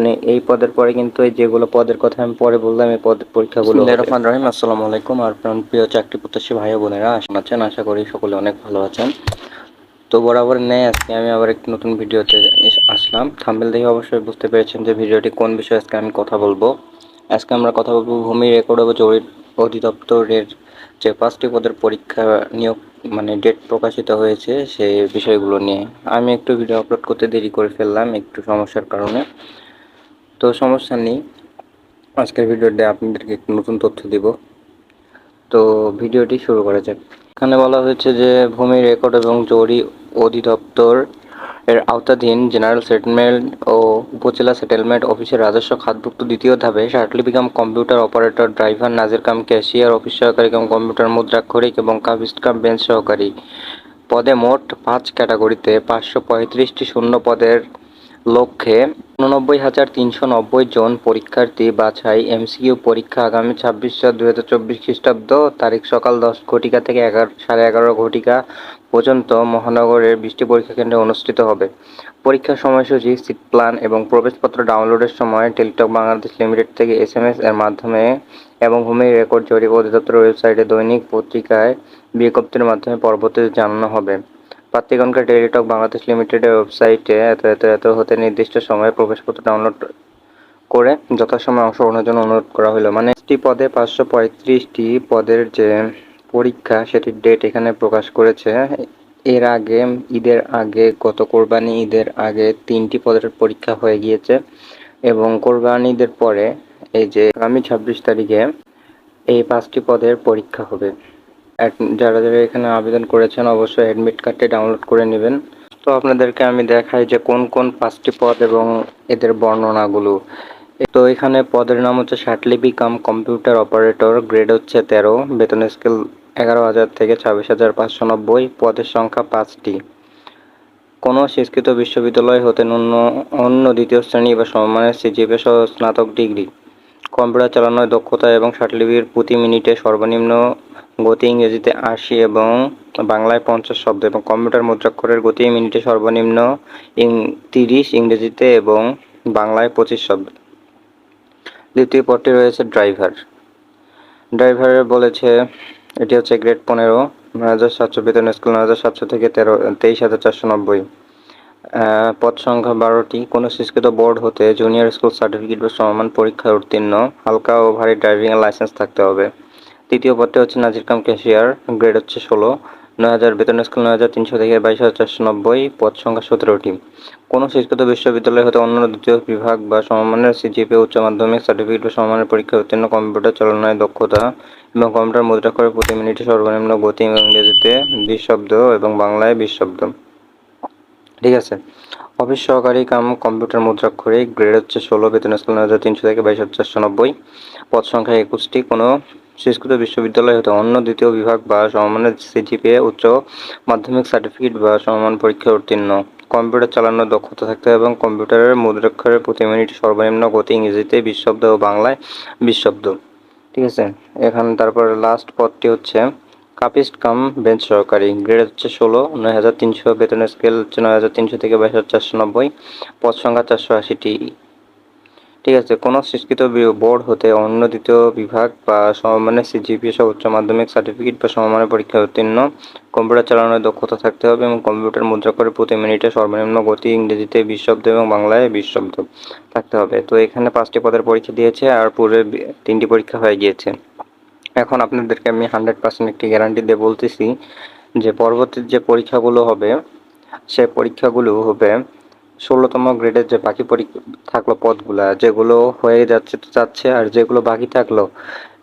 আপনি এই পদের পরে কিন্তু এই যেগুলো পদের কথা আমি পরে বললাম এই পদের পরীক্ষাগুলো রহমান রহিম আসসালামু আলাইকুম। আর প্রিয় চাকরি প্রত্যাশী ভাই ও বোনেরা আশা আছেন? আশা করি সকলে অনেক ভালো আছেন। তো বরাবর নেই আজকে আমি আবার একটি নতুন ভিডিওতে আসলাম। থাম্বেল দেখে অবশ্যই বুঝতে পেরেছেন যে ভিডিওটি কোন বিষয়ে আজকে আমি কথা বলব। আজকে আমরা কথা বলব ভূমি রেকর্ড ও জরি অধিদপ্তরের যে পাঁচটি পদের পরীক্ষা নিয়োগ মানে ডেট প্রকাশিত হয়েছে সেই বিষয়গুলো নিয়ে। আমি একটু ভিডিও আপলোড করতে দেরি করে ফেললাম একটু সমস্যার কারণে। তো সমস্যা নেই। আজকের ভিডিওতে আপনাদেরকে একটু নতুন তথ্য দিব। তো ভিডিওটি শুরু করা যাক। এখানে বলা হয়েছে যে, ভূমি রেকর্ড এবং জরি অধিদপ্তর এর আওতাধীন জেনারেল সেটেলমেন্ট ও উপজেলা সেটেলমেন্ট অফিসের রাজস্ব খাতভুক্ত দ্বিতীয় ধাপে শার্টলি বিকাম কম্পিউটার অপারেটর, ড্রাইভার, নাজের কাম ক্যাশিয়ার, অফিস সহকারী কাম কম্পিউটার মুদ্রাক্ষরিক এবং কাবিস্ট কাম বেঞ্চ সহকারী। পদে মোট পাঁচ ক্যাটাগরিতে পাঁচশো পঁয়ত্রিশটি শূন্য পদের লক্ষ্যে উননব্বই হাজার তিনশো নব্বই জন পরীক্ষার্থী বাছাই এমসিকিউ পরীক্ষা আগামী ছাব্বিশ চার দুই হাজার চব্বিশ খ্রিস্টাব্দ তারিখ সকাল দশ ঘটিকা থেকে এগারো, সাড়ে এগারো ঘটিকা পর্যন্ত মহানগরের বৃষ্টি পরীক্ষা কেন্দ্রে অনুষ্ঠিত হবে। পরীক্ষার সময়সূচি, সিট প্ল্যান এবং প্রবেশপত্র ডাউনলোডের সময় টেলিটক বাংলাদেশ লিমিটেড থেকে এস এম এস এর মাধ্যমে এবং ভূমি রেকর্ড, জরিপ অধিদপ্তর ওয়েবসাইটে দৈনিক পত্রিকায় বিজ্ঞপ্তির মাধ্যমে পরবর্তীতে জানানো হবে। প্রার্থীগণকে টেলিটক বাংলাদেশ লিমিটেডের ওয়েবসাইটে এত এত এত হতে নির্দিষ্ট সময়ে প্রবেশপত্র ডাউনলোড করে যথাসময়ে অংশগ্রহণের জন্য অনুরোধ করা হলো। মানে একটি পদে পাঁচশো পঁয়ত্রিশটি পদের যে পরীক্ষা, সেটির ডেট এখানে প্রকাশ করেছে। এর আগে, ঈদের আগে, গত কোরবানি ঈদের আগে তিনটি পদের পরীক্ষা হয়ে গিয়েছে এবং কোরবানি ঈদের পরে এই যে আগামী ছাব্বিশ তারিখে এই পাঁচটি পদের পরীক্ষা হবে। যারা যারা এখানে আবেদন করেছেন অবশ্যই অ্যাডমিট কার্ডটি ডাউনলোড করে নেবেন। তো আপনাদেরকে আমি দেখাই যে কোন কোন পাঁচটি পদ এবং এদের বর্ণনাগুলো। তো এখানে পদের নাম হচ্ছে ষাটলিপি কাম কম্পিউটার অপারেটর গ্রেড হচ্ছে তেরো, বেতন স্কেল এগারো হাজার থেকে ছাব্বিশ হাজার পাঁচশো নব্বই, পদের সংখ্যা পাঁচটি। কোনো স্বীকৃত বিশ্ববিদ্যালয় হতে অন্য অন্য দ্বিতীয় শ্রেণি বা সমমানের সিজিপি সহ স্নাতক ডিগ্রি। কম্পিউটার চালানোর দক্ষতা এবং ষাটলিপির প্রতি মিনিটে সর্বনিম্ন গতি ইংরেজিতে আশি এবং বাংলায় পঞ্চাশ শব্দ এবং কম্পিউটার মুদ্রাক্ষরের গতি মিনিটে সর্বনিম্ন তিরিশ ইংরেজিতে এবং বাংলায় পঁচিশ শব্দ। দ্বিতীয় পদটি রয়েছে ড্রাইভার। ড্রাইভারের বলেছে, এটি হচ্ছে গ্রেড পনেরো নয় হাজার সাতশো বেতন স্কুল নয় হাজার সাতশো থেকে তেরো, তেইশ হাজার চারশো নব্বই। পদ সংখ্যা বারোটি। কোনো স্বীকৃত বোর্ড হতে জুনিয়র স্কুল সার্টিফিকেট বা সমমান পরীক্ষায় উত্তীর্ণ, হালকা ও ভারী ড্রাইভিং লাইসেন্স থাকতে হবে। তৃতীয় পদটি হচ্ছে নাজির কাম ক্যাশিয়ার, গ্রেড হচ্ছে ষোলো। নয় হাজার, বেতন স্কুল নয় হাজার তিনশো থেকে বাইশ হাজার চারশো নব্বই, পদ সংখ্যা সতেরোটি। কোনো স্বীকৃত বিশ্ববিদ্যালয় হতে অন্য দ্বিতীয় বিভাগ বা সমমানের সিজিপি, উচ্চ মাধ্যমিক, সার্টিফিকেট বা সমমানের পরীক্ষা উত্তীর্ণ কম্পিউটার চালনায় দক্ষতা এবং কম্পিউটার মুদ্রাক্ষরে প্রতি মিনিটে সর্বনিম্ন গতি এবং ইংরেজিতে বিশ শব্দ এবং বাংলায় বিশ শব্দ। ঠিক আছে? অফিস সহকারী কাম কম্পিউটার মুদ্রাক্ষরে গ্রেড হচ্ছে ষোলো, বেতন স্কুল নয় হাজার তিনশো থেকে বাইশ হাজার চারশো নব্বই, পদ সংখ্যা একুশটি। কোনো স্বীকৃত বিশ্ববিদ্যালয় হতে অন্য দ্বিতীয় বিভাগ বা সমমানের সিজিপিএ উচ্চ মাধ্যমিক সার্টিফিকেট বা সমমান পরীক্ষায় উত্তীর্ণ। কম্পিউটার চালানোর দক্ষতা থাকতে হবে এবং কম্পিউটারের মুদ্রাক্ষরের প্রতি মিনিট সর্বনিম্ন গতি ইংরেজিতে বিশ শব্দ ও বাংলায় বিশ শব্দ ঠিক আছে? এখানে তারপর লাস্ট পদটি হচ্ছে কাপিস্ট কাম বেঞ্চ সহকারী গ্রেড হচ্ছে ষোলো, নয় হাজার তিনশো, বেতনের স্কেল হচ্ছে নয় হাজার তিনশো থেকে বাইশ হাজার চারশো নব্বই, পদ সংখ্যা চারশো আশিটি। ঠিক আছে, কোনো স্বীকৃত বোর্ড হতে অন্য দ্বিতীয় বিভাগ বা সমমানের সিজিপি সহ উচ্চ মাধ্যমিক সার্টিফিকেট বা সমমানের পরীক্ষায় উত্তীর্ণ। কম্পিউটার চালানোর দক্ষতা থাকতে হবে এবং কম্পিউটার মুদ্রা করে প্রতি মিনিটে সর্বনিম্ন গতি ইংরেজিতে বিশ শব্দ এবং বাংলায় বিশ শব্দ থাকতে হবে। তো এখানে পাঁচটি পদের পরীক্ষা দিয়েছে আর পূর্বে তিনটি পরীক্ষা হয়ে গিয়েছে। এখন আপনাদেরকে আমি হান্ড্রেড পার্সেন্ট একটি গ্যারান্টি দিয়ে বলতেছি যে পরবর্তী যে পরীক্ষাগুলো হবে, সে পরীক্ষাগুলো হবে ষোলোতম গ্রেডের যে বাকি পরীক্ষা থাকল পদগুলা, যেগুলো হয়ে যাচ্ছে তো যাচ্ছে আর যেগুলো বাকি থাকল,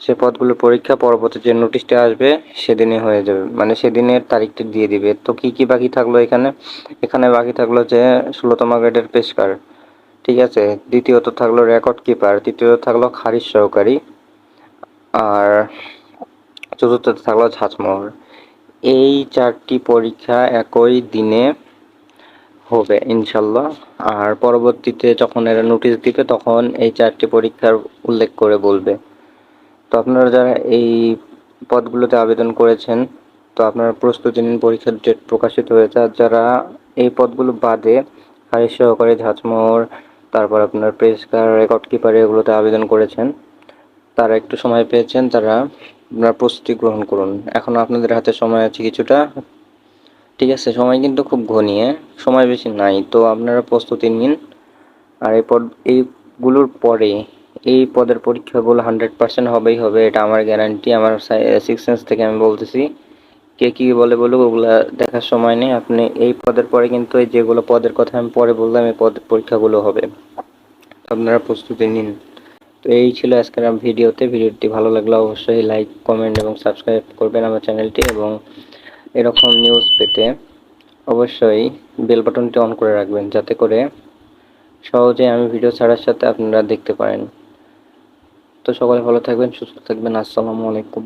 সে পদগুলোর পরীক্ষা পরবর্তী যে নোটিশটা আসবে, সেদিনই হয়ে যাবে। মানে সেদিনের তারিখটা দিয়ে দিবে। তো কি কি বাকি থাকল এখানে? এখানে বাকি থাকল যে ষোলোতম গ্রেডের পেশকার, ঠিক আছে? দ্বিতীয়ত থাকল রেকর্ড কিপার তৃতীয়ত থাকল খারিজ সহকারী, আর চতুর্থতে থাকল ঝাঁচমোহর এই চারটি পরীক্ষা একই দিনে হবে, ইনশাল্লাহ। আর পরবর্তীতে যখন এরা নোটিশ দিবে, তখন এই চারটি পরীক্ষার উল্লেখ করে বলবে। তো আপনারা যারা এই পদগুলোতে আবেদন করেছেন, তো আপনারা প্রস্তুতি নিন, পরীক্ষার ডেট প্রকাশিত হয়েছে। আর যারা এই পদগুলো বাদে হারিশ সহকারী ঝাঁচমোহর তারপর আপনার প্রেস কার রেকর্ড কিপার এগুলোতে আবেদন করেছেন, তারা একটু সময় পেয়েছেন, তারা আপনার প্রস্তুতি গ্রহণ করুন। এখন আপনাদের হাতে সময় আছে কিছুটা। ঠিক আছে, সময় কিন্তু খুব ঘনিয়ে সময় বেশি নাই, তো আপনারা প্রস্তুতি নিন। আর এই পদ, এইগুলোর পরে, এই পদের পরীক্ষাগুলো হান্ড্রেড পার্সেন্ট হবেই হবে, এটা আমার গ্যারান্টি আমার সিক্স সেন্স থেকে আমি বলতেছি। কে কী বলে বলুক, ওগুলো দেখার সময় নেই। আপনি এই পদের পরে কিন্তু এই যেগুলো পদের কথা আমি পরে বললাম, এই পদের পরীক্ষাগুলো হবে। আপনারা প্রস্তুতি নিন। তো এই ছিল আজকের ভিডিওতে। ভিডিওটি ভালো লাগলে অবশ্যই লাইক কমেন্ট এবং সাবস্ক্রাইব করবেন আমার চ্যানেলটি এবং এরকম নিউজ পেতে অবশ্যই বেল বাটনটি অন করে রাখবেন, যাতে করে সহজে আমি ভিডিও ছাড়ার সাথে আপনারা দেখতে পারেন। তো সকলে ভালো থাকবেন, সুস্থ থাকবেন, আসসালামু আলাইকুম।